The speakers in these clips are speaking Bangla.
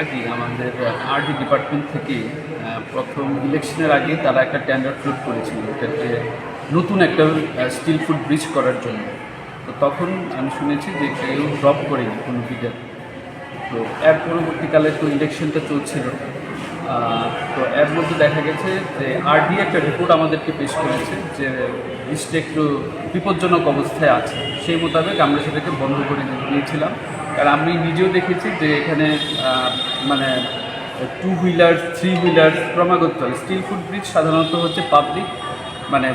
আগে আমাদের আরডি ডিপার্টমেন্ট থেকে প্রথম ইলেকশনের আগে তারা একটা টেন্ডার ফ্লোট করেছিল এটাকে নতুন একটা স্টিল ফুড ব্রিজ করার জন্য। তো তখন আমি শুনেছি যে কেউ ড্রপ করেনি কোনো বিডার তো এর পরবর্তীকালে তো ইলেকশনটা চলছিল। তো এর মধ্যে দেখা গেছে যে আরডি একটা রিপোর্ট আমাদেরকে পেশ করেছে যে লিস্টে একটু বিপজ্জনক অবস্থায় আছে। সেই মোতাবেক আমরা সেটাকে বন্ধ করে দিয়েছিলাম। কারণ আমি নিজেও দেখেছি যে এখানে মানে টু হুইলার থ্রি হুইলার ক্রমাগত স্টিল ফুড ব্রিজ সাধারণত হচ্ছে পাবলিক মানে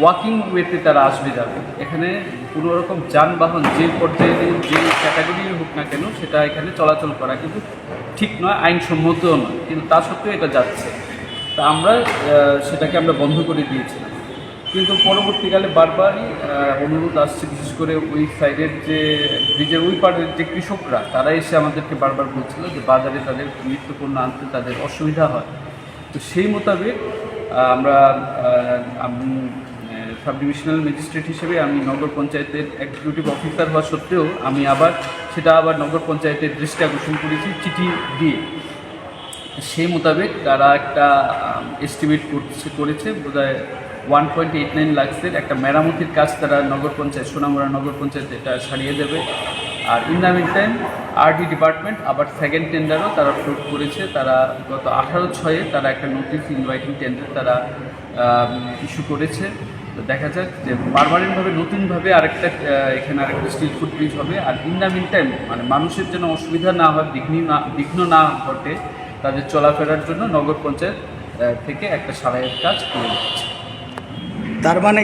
ওয়াকিং ওয়েতে তারা আসবে যাবে। এখানে কোনো রকম যানবাহন যে পর্যায়ে যে ক্যাটাগরি হোক না কেন, সেটা এখানে চলাচল করা কিন্তু ঠিক নয়, আইনসম্মতও নয়। কিন্তু তা সত্ত্বেও এটা যাচ্ছে। তা আমরা সেটাকে আমরা বন্ধ করে দিয়েছিলাম। কিন্তু পরবর্তীকালে বারবারই অনুরোধ আসছে বিশেষ করে ওই সাইডের যে, ব্রিজের ওই পাড়ের যে কৃষকরা তারা এসে আমাদেরকে বারবার বলছিল যে বাজারে তাদের নিত্যপণ্য আনতে তাদের অসুবিধা হয়। তো সেই মোতাবেক আমরা সাব ডিভিশনাল ম্যাজিস্ট্রেট হিসেবে আমি নগর পঞ্চায়েতের এক্সিকিউটিভ অফিসার হওয়া সত্ত্বেও আমি আবার, সেটা আবার নগর পঞ্চায়েতের দৃষ্টি আকর্ষণ করেছি, চিঠি দিয়ে। সেই মোতাবেক তারা একটা এস্টিমেট করছে, করেছে। বোধহয় ওয়ান পয়েন্ট এইট নাইন লাক্সের একটা মেরামতির কাজ তারা নগর পঞ্চায়েত, সোনামুড়া নগর পঞ্চায়েত এটা সারিয়ে দেবে। আর in the mean time RD department আবার সেকেন্ড টেন্ডারও তারা ফ্লোট করেছে। তারা গত আঠারো ছয়ে তারা একটা নোটিশ ইনভাইটিং টেন্ডার তারা ইস্যু করেছে। তো দেখা যাক যে পারমানেন্টভাবে, নতুনভাবে আরেকটা এখানে আরেকটা স্টিল ফুড ব্রিজ হবে। আর ইন দ্য মিন টাইম মানে মানুষের যেন অসুবিধা না হয়, বিঘ্ন না বিঘ্ন না ঘটে তাদের চলাফেরার জন্য নগর পঞ্চায়েত থেকে একটা সারাইয়ের কাজ করে দিচ্ছে। তার মানে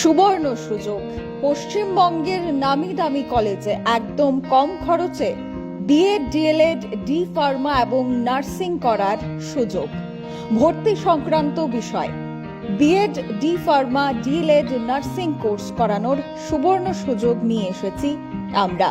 সুবর্ণ সুযোগ। পশ্চিমবঙ্গের নামি দামি কলেজে একদম কম খরচে বিএড ডিএলএড ডি ফার্মা এবং নার্সিং করার সুযোগ। ভর্তি সংক্রান্ত বিষয় BEd D pharma DElEd nursing course করানোর সুবর্ণ সুযোগ নিয়ে এসেছি আমরা।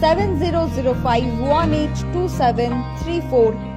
7005182734